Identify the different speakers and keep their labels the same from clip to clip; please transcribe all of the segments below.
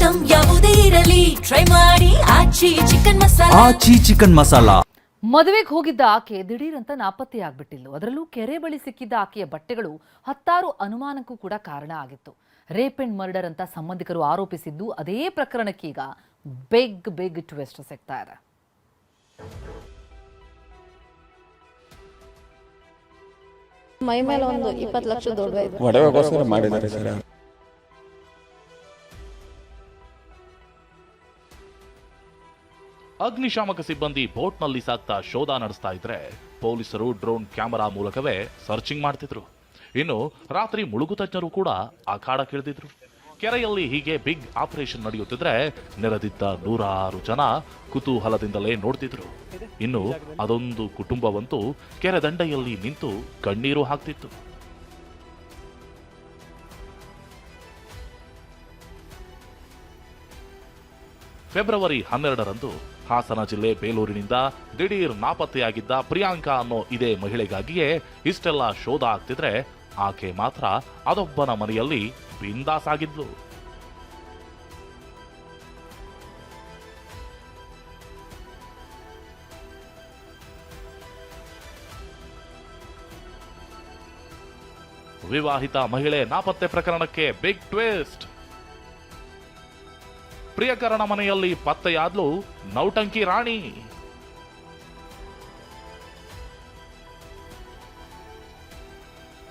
Speaker 1: Item ಯಾವುದೇ ಇರಲಿ. Try ಮಾಡಿ. ಆಚಿ ಚಿಕನ್ ಮಸಾಲ.
Speaker 2: ಆಚಿ ಚಿಕನ್ ಮಸಾಲಾ.
Speaker 3: ಮದುವೆಗೆ ಹೋಗಿದ್ದ ಆಕೆ ದಿಢೀರಂತ ನಾಪತ್ತೆಯಾಗ್ಬಿಟ್ಟಿದ್ಲು ಅದರಲ್ಲೂ ಕೆರೆ ಬಳಿ ಸಿಕ್ಕಿದ್ದ ಆಕೆಯ ಬಟ್ಟೆಗಳು ಹತ್ತಾರು ಅನುಮಾನಕ್ಕೂ ಕೂಡ ಕಾರಣ ಆಗಿತ್ತು. ರೇಪ್ ಅಂಡ್ ಮರ್ಡರ್ ಅಂತ ಸಂಬಂಧಿಕರು ಆರೋಪಿಸಿದ್ದು ಅದೇ ಪ್ರಕರಣಕ್ಕೀಗ ಬಿಗ್ ಬಿಗ್ ಟ್ವಿಸ್ಟ್ ಸಿಗ್ತಾ ಇದೆ.
Speaker 4: ಮೈ ಮೇಲೆ ಒಂದು ಇಪ್ಪತ್ತು ಲಕ್ಷ ದೊಡ್ಡ
Speaker 5: ಒಡವೆಗೋಸ್ಕರ ಮಾಡಿದ್ದಾರೆ ಸರ್.
Speaker 6: ಅಗ್ನಿಶಾಮಕ ಸಿಬ್ಬಂದಿ ಬೋಟ್ನಲ್ಲಿ ಸಾಕ್ತಾ ಶೋಧ ನಡೆಸ್ತಾ ಇದ್ರೆ ಪೊಲೀಸರು ಡ್ರೋನ್ ಕ್ಯಾಮೆರಾ ಮೂಲಕವೇ ಸರ್ಚಿಂಗ್ ಮಾಡ್ತಿದ್ರು. ಇನ್ನು ರಾತ್ರಿ ಮುಳುಗು ತಜ್ಞರು ಕೂಡ ಅಖಾಡ ಕಿಳಿದಿದ್ರು ಕೆರೆಯಲ್ಲಿ ಹೀಗೆ ಬಿಗ್ ಆಪರೇಷನ್ ನಡೆಯುತ್ತಿದ್ರೆ ನೆರೆದಿದ್ದ ನೂರಾರು ಜನ ಕುತೂಹಲದಿಂದಲೇ ನೋಡ್ತಿದ್ರು. ಇನ್ನು ಅದೊಂದು ಕುಟುಂಬವಂತೂ ಕೆರೆ ದಂಡೆಯಲ್ಲಿ ನಿಂತು ಕಣ್ಣೀರು ಹಾಕ್ತಿತ್ತು. ಫೆಬ್ರವರಿ ಹನ್ನೆರಡರಂದು ಹಾಸನ ಜಿಲ್ಲೆ ಬೇಲೂರಿನಿಂದ ದಿಢೀರ್ ನಾಪತ್ತೆಯಾಗಿದ್ದ ಪ್ರಿಯಾಂಕಾ ಅನ್ನೋ ಇದೇ ಮಹಿಳೆಗಾಗಿಯೇ ಇಷ್ಟೆಲ್ಲ ಶೋಧ ಆಗ್ತಿದ್ರೆ ಆಕೆ ಮಾತ್ರ ಅದೊಬ್ಬನ ಮನೆಯಲ್ಲಿ ಬಿಂದಾಸ್ ಆಗಿದ್ಲು. ವಿವಾಹಿತ ಮಹಿಳೆ ನಾಪತ್ತೆ ಪ್ರಕರಣಕ್ಕೆ ಬಿಗ್ ಟ್ವಿಸ್ಟ್ ಪ್ರಿಯಕರಣ ಮನೆಯಲ್ಲಿ ಪತ್ತೆಯಾದ್ಲು ನೌಟಂಕಿ ರಾಣಿ.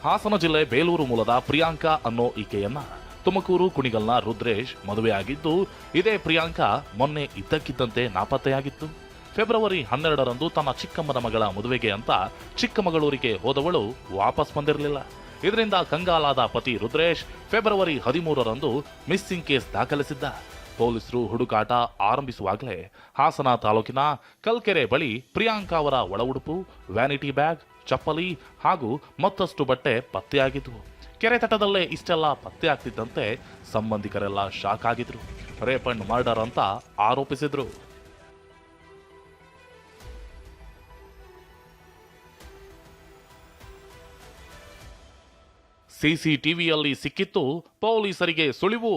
Speaker 6: ಹಾಸನ ಜಿಲ್ಲೆ ಬೇಲೂರು ಮೂಲದ ಪ್ರಿಯಾಂಕಾ ಅನ್ನೋ ಈಕೆಯನ್ನ ತುಮಕೂರು ಕುಣಿಗಲ್ನ ರುದ್ರೇಶ್ ಮದುವೆಯಾಗಿದ್ದು ಇದೇ ಪ್ರಿಯಾಂಕಾ ಮೊನ್ನೆ ಇದ್ದಕ್ಕಿದ್ದಂತೆ ನಾಪತ್ತೆಯಾಗಿತ್ತು. ಫೆಬ್ರವರಿ ಹನ್ನೆರಡರಂದು ತನ್ನ ಚಿಕ್ಕಮ್ಮನ ಮಗಳ ಮದುವೆಗೆ ಅಂತ ಚಿಕ್ಕಮಗಳೂರಿಗೆ ಹೋದವಳು ವಾಪಸ್ ಬಂದಿರಲಿಲ್ಲ. ಇದರಿಂದ ಕಂಗಾಲಾದ ಪತಿ ರುದ್ರೇಶ್ ಫೆಬ್ರವರಿ ಹದಿಮೂರರಂದು ಮಿಸ್ಸಿಂಗ್ ಕೇಸ್ ದಾಖಲಿಸಿದ್ದ. ಪೊಲೀಸರು ಹುಡುಕಾಟ ಆರಂಭಿಸುವಾಗಲೇ ಹಾಸನ ತಾಲೂಕಿನ ಕಲ್ಕೆರೆ ಬಳಿ ಪ್ರಿಯಾಂಕಾ ಅವರ ಒಳ ಉಡುಪು ವ್ಯಾನಿಟಿ ಬ್ಯಾಗ್ ಚಪ್ಪಲಿ ಹಾಗೂ ಮತ್ತಷ್ಟು ಬಟ್ಟೆ ಪತ್ತೆಯಾಗಿದ್ದವು ಕೆರೆ ತಟದಲ್ಲೇ ಇಷ್ಟೆಲ್ಲ ಪತ್ತೆ ಆಗ್ತಿದ್ದಂತೆ ಸಂಬಂಧಿಕರೆಲ್ಲ ಶಾಕ್ ಆಗಿದ್ರು. ರೇಪ್ ಅಂಡ್ ಮರ್ಡರ್ ಅಂತ ಆರೋಪಿಸಿದ್ರು. ಸಿಸಿಟಿವಿಯಲ್ಲಿ ಸಿಕ್ಕಿತ್ತು ಪೊಲೀಸರಿಗೆ ಸುಳಿವು.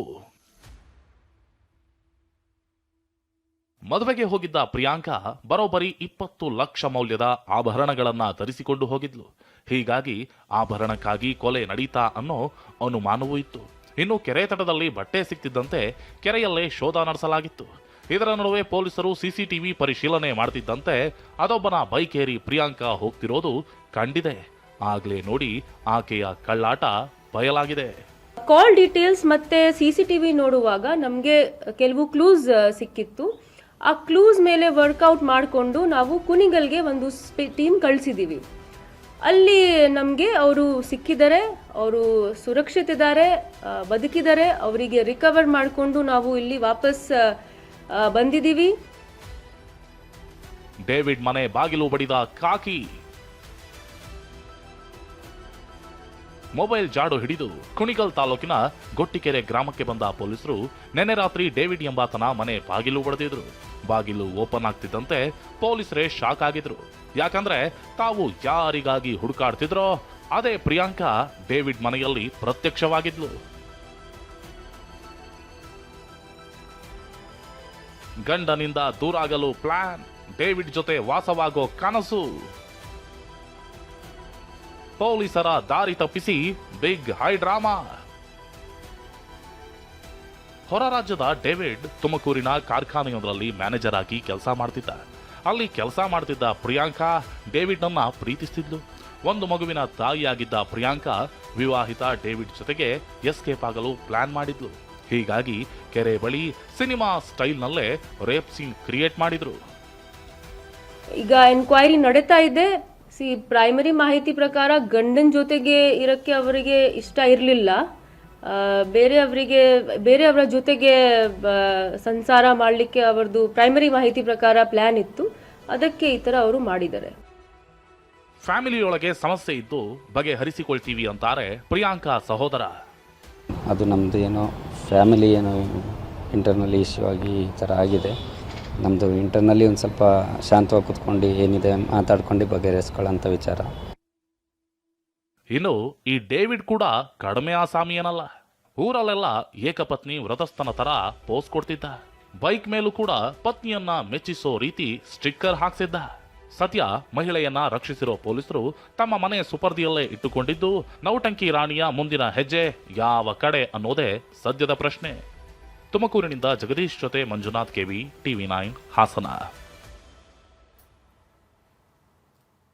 Speaker 6: ಮದುವೆಗೆ ಹೋಗಿದ್ದ ಪ್ರಿಯಾಂಕಾ ಬರೋಬ್ಬರಿ ಇಪ್ಪತ್ತು ಲಕ್ಷ ಮೌಲ್ಯದ ಆಭರಣಗಳನ್ನ ಧರಿಸಿಕೊಂಡು ಹೋಗಿದ್ಲು. ಹೀಗಾಗಿ ಆಭರಣಕ್ಕಾಗಿ ಕೊಲೆ ನಡೀತಾ ಅನ್ನೋ ಅನುಮಾನವೂ ಇತ್ತು. ಇನ್ನು ಕೆರೆ ತಟದಲ್ಲಿ ಬಟ್ಟೆ ಸಿಕ್ತಿದ್ದಂತೆ ಕೆರೆಯಲ್ಲೇ ಶೋಧ ನಡೆಸಲಾಗಿತ್ತು. ಇದರ ನಡುವೆ ಪೊಲೀಸರು ಸಿಸಿಟಿವಿ ಪರಿಶೀಲನೆ ಮಾಡ್ತಿದ್ದಂತೆ ಅದೊಬ್ಬನ ಬೈಕ್ ಏರಿ ಪ್ರಿಯಾಂಕಾ ಹೋಗ್ತಿರೋದು ಕಂಡಿದೆ. ಆಗ್ಲೇ ನೋಡಿ ಆಕೆಯ ಕಳ್ಳಾಟ ಬಯಲಾಗಿದೆ.
Speaker 4: ಕಾಲ್ ಡೀಟೇಲ್ಸ್ ಮತ್ತೆ ಸಿಸಿಟಿವಿ ನೋಡುವಾಗ ನಮಗೆ ಕೆಲವು ಕ್ಲೂಸ್ ಸಿಕ್ಕಿತ್ತು. ಆ ಕ್ಲೂಸ್ ಮೇಲೆ ವರ್ಕೌಟ್ ಮಾಡಿಕೊಂಡು ನಾವು ಕುನಿಗಲ್ಗೆ ಒಂದು ಟೀಮ್ ಕಳಿಸಿದ್ದೀವಿ ಅಲ್ಲಿ ನಮಗೆ ಅವರು ಸಿಕ್ಕಿದ್ದಾರೆ ಅವರು ಸುರಕ್ಷಿತಿದ್ದಾರೆ ಬದುಕಿದ್ದಾರೆ ಅವರಿಗೆ ರಿಕವರ್ ಮಾಡಿಕೊಂಡು ನಾವು ಇಲ್ಲಿ ವಾಪಸ್ ಬಂದಿದ್ದೀವಿ
Speaker 6: ಡೇವಿಡ್ ಮನೆ ಬಾಗಿಲು ಬಡಿದ ಕಾಕಿ. ಮೊಬೈಲ್ ಜಾಡು ಹಿಡಿದು ಕುಣಿಗಲ್ ತಾಲೂಕಿನ ಗೊಟ್ಟಿಕೆರೆ ಗ್ರಾಮಕ್ಕೆ ಬಂದ ಪೊಲೀಸರು ನೆನ್ನೆ ರಾತ್ರಿ ಡೇವಿಡ್ ಎಂಬಾತನ ಮನೆ ಬಾಗಿಲು ಹೊಡೆದಿದ್ರು ಬಾಗಿಲು ಓಪನ್ ಆಗ್ತಿದ್ದಂತೆ ಪೊಲೀಸರೇ ಶಾಕ್ ಆಗಿದ್ರು. ಯಾಕಂದ್ರೆ ತಾವು ಯಾರಿಗಾಗಿ ಹುಡುಕಾಡ್ತಿದ್ರೋ ಅದೇ ಪ್ರಿಯಾಂಕಾ ಡೇವಿಡ್ ಮನೆಯಲ್ಲಿ ಪ್ರತ್ಯಕ್ಷವಾಗಿದ್ಲು. ಗಂಡನಿಂದ ದೂರಾಗಲು ಪ್ಲಾನ್, ಡೇವಿಡ್ ಜೊತೆ ವಾಸವಾಗೋ ಕನಸು. ಪೊಲೀಸರ ದಾರಿ ತಪ್ಪಿಸಿ ಬಿಗ್ ಹೈ ಡ್ರಾಮಾ. ಹೊರ ರಾಜ್ಯದ ಡೇವಿಡ್ ತುಮಕೂರಿನ ಕಾರ್ಖಾನೆಯೊಂದರಲ್ಲಿ ಮ್ಯಾನೇಜರ್ ಆಗಿ ಕೆಲಸ ಮಾಡ್ತಿದ್ದ. ಅಲ್ಲಿ ಕೆಲಸ ಮಾಡ್ತಿದ್ದ ಪ್ರಿಯಾಂಕಾ ಡೇವಿಡ್ನನ್ನ ಪ್ರೀತಿಸ್ತಿದ್ಲು. ಒಂದು ಮಗುವಿನ ತಾಯಿಯಾಗಿದ್ದ ಪ್ರಿಯಾಂಕಾ ವಿವಾಹಿತ ಡೇವಿಡ್ ಜೊತೆಗೆ ಎಸ್ಕೇಪ್ ಆಗಲು ಪ್ಲಾನ್ ಮಾಡಿದ್ಲು. ಹೀಗಾಗಿ ಕೆರೆ ಬಳಿ ಸಿನಿಮಾ ಸ್ಟೈಲ್ನಲ್ಲೇ ರೇಪ್ ಸೀನ್ ಕ್ರಿಯೇಟ್ ಮಾಡಿದ್ರು.
Speaker 4: ಈಗ ಎನ್ಕ್ವೈರಿ ನಡೀತಾ ಇದೆ. ಸಿ ಪ್ರೈಮರಿ ಮಾಹಿತಿ ಪ್ರಕಾರ ಗಂಡನ ಜೊತೆಗೆ ಇರಕ್ಕೆ ಅವರಿಗೆ ಇಷ್ಟ ಇರಲಿಲ್ಲ. ಬೇರೆಯವರಿಗೆ ಬೇರೆಯವರ ಜೊತೆಗೆ ಸಂಸಾರ ಮಾಡಲಿಕ್ಕೆ ಅವರದು ಪ್ರೈಮರಿ ಮಾಹಿತಿ ಪ್ರಕಾರ ಪ್ಲ್ಯಾನ್ ಇತ್ತು. ಅದಕ್ಕೆ ಈ ಥರ ಅವರು ಮಾಡಿದ್ದಾರೆ.
Speaker 6: ಫ್ಯಾಮಿಲಿಯೊಳಗೆ ಸಮಸ್ಯೆ ಇದ್ದು ಬಗೆಹರಿಸಿಕೊಳ್ತೀವಿ ಅಂತಾರೆ ಪ್ರಿಯಾಂಕಾ ಸಹೋದರ.
Speaker 7: ಅದು ನಮ್ಮದು ಏನೋ ಫ್ಯಾಮಿಲಿ ಏನೋ ಇಂಟರ್ನಲ್ ಇಶ್ಯೂ ಆಗಿ ಈ ಥರ ಆಗಿದೆ. ನಮ್ಮದು ಇಂಟರ್ನಲ್ಲಿ ಒಂದು ಸ್ವಲ್ಪ ಶಾಂತವಾಗಿ ಕೂತ್ಕೊಂಡು ಏನಿದೆ ಮಾತಾಡ್ಕೊಂಡು ಬಗೆಹರಿಸ್ಕೊಳ್ಳೋಂಥ ವಿಚಾರ.
Speaker 6: ಇನ್ನು ಈ ಡೇವಿಡ್ ಕೂಡ ಕಡಿಮೆ ಆಸಾಮಿ ಏನಲ್ಲ ಊರಲ್ಲೆಲ್ಲ ಏಕಪತ್ನಿ ವ್ರತಸ್ಥನ ತರ ಪೋಸ್ ಕೊಡ್ತಿದ್ದ. ಬೈಕ್ ಮೇಲೂ ಕೂಡ ಪತ್ನಿಯನ್ನ ಮೆಚ್ಚಿಸೋ ರೀತಿ ಸ್ಟಿಕ್ಕರ್ ಹಾಕ್ಸಿದ್ದ. ಸದ್ಯ ಮಹಿಳೆಯನ್ನ ರಕ್ಷಿಸಿರೋ ಪೊಲೀಸರು ತಮ್ಮ ಮನೆಯ ಸುಪರ್ದಿಯಲ್ಲೇ ಇಟ್ಟುಕೊಂಡಿದ್ದು, ನೌಟಂಕಿ ರಾಣಿಯ ಮುಂದಿನ ಹೆಜ್ಜೆ ಯಾವ ಕಡೆ ಅನ್ನೋದೇ ಸದ್ಯದ ಪ್ರಶ್ನೆ. ತುಮಕೂರಿನಿಂದ ಜಗದೀಶ್ ಜೊತೆ Manjunath KV TV nine Hassan.